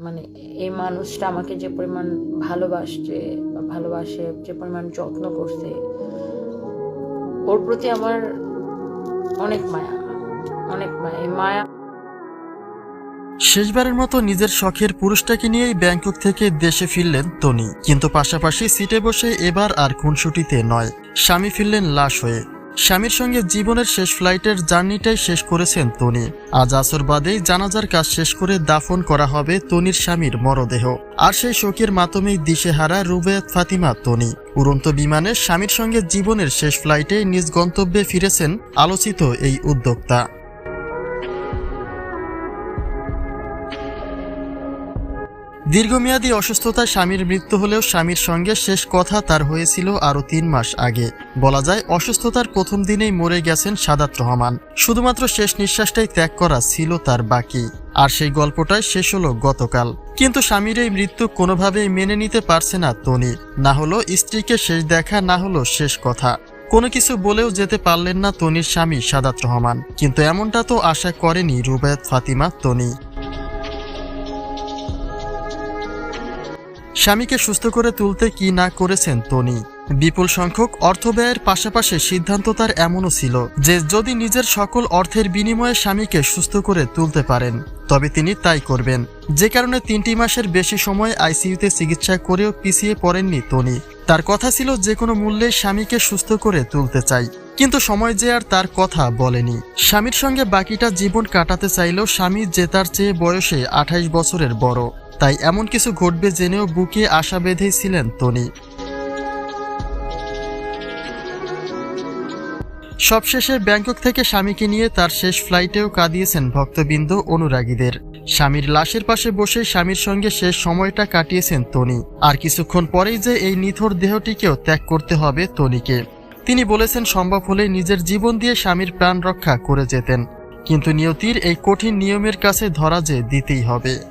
মানে এই মানুষটা আমাকে যে পরিমাণ ভালোবাসছে বা ভালোবাসে, যে পরিমাণ যত্ন করছে, ওর প্রতি আমার অনেক মায়া অনেক মায়া, এই মায়া। শেষবারের মতো নিজের শখের পুরুষটাকে নিয়েই ব্যাংকক থেকে দেশে ফিরলেন তনি। কিন্তু পাশাপাশি সিটে বসে এবার আর খুনসুটিতে নয়। স্বামী ফিরলেন লাশ হয়ে। স্বামীর সঙ্গে জীবনের শেষ ফ্লাইটের জার্নিটাই শেষ করেছেন তনি। আজ আসর বাদেই জানাজার কাজ শেষ করে দাফন করা হবে তনির স্বামীর মরদেহ। আর সেই শোকের মাতমেই দিশেহারা রুবেয়াত ফাতিমা তনি। উড়ন্ত বিমানে স্বামীর সঙ্গে জীবনের শেষ ফ্লাইটে নিজ গন্তব্যে ফিরেছেন আলোচিত এই উদ্যোক্তা। দীর্ঘমেয়াদী অসুস্থতায় স্বামীর মৃত্যু হলেও স্বামীর সঙ্গে শেষ কথা তার হয়েছিল আরও তিন মাস আগে। বলা যায়, অসুস্থতার প্রথম দিনেই মরে গেছেন সাদাত রহমান। শুধুমাত্র শেষ নিঃশ্বাসটাই ত্যাগ করা ছিল তার বাকি। আর সেই গল্পটাই শেষ হলো গতকাল। কিন্তু স্বামীর এই মৃত্যু কোনোভাবেই মেনে নিতে পারছে না তনি। না হলো স্ত্রীকে শেষ দেখা, না হলো শেষ কথা। কোনো কিছু বলেও যেতে পারলেন না তনির স্বামী সাদাত রহমান। কিন্তু এমনটা তো আশা করেনি রুবায়ত ফাতিমা তনি। স্বামীকে সুস্থ করে তুলতে কি না করেছেন তনি। বিপুল সংখ্যক অর্থ ব্যয়ের পাশাপাশি সিদ্ধান্ত তার এমনও ছিল যে যদি নিজের সকল অর্থের বিনিময়ে স্বামীকে সুস্থ করে তুলতে পারেন, তবে তিনি তাই করবেন। যে কারণে তিনটি মাসের বেশি সময় আইসিইউতে চিকিৎসা করেও পিছিয়ে পড়েননি তনি। তার কথা ছিল যে কোনো মূল্যে স্বামীকে সুস্থ করে তুলতে চাই, কিন্তু সময় যে আর তার কথা বলেনি। স্বামীর সঙ্গে বাকিটা জীবন কাটাতে চাইলেও স্বামী যে তার চেয়ে বয়সে আঠাইশ বছরের বড়। তাই এমন কিছু ঘটবে জেনেও বুকে আশা বেঁধেই ছিলেন তনি। সবশেষে ব্যাংকক থেকে স্বামীকে নিয়ে তার শেষ ফ্লাইটেও কাঁদিয়েছেন ভক্তবৃন্দ অনুরাগীদের। স্বামীর লাশের পাশে বসে স্বামীর সঙ্গে শেষ সময়টা কাটিয়েছেন তনি। আর কিছুক্ষণ পরেই যে এই নিথর দেহটিকেও ত্যাগ করতে হবে তনিকে। তিনি বলেছেন, সম্ভব হলে নিজের জীবন দিয়ে স্বামীর প্রাণ রক্ষা করে যেতেন। কিন্তু নিয়তির এই কঠিন নিয়মের কাছে ধরা যে দিতেই হবে।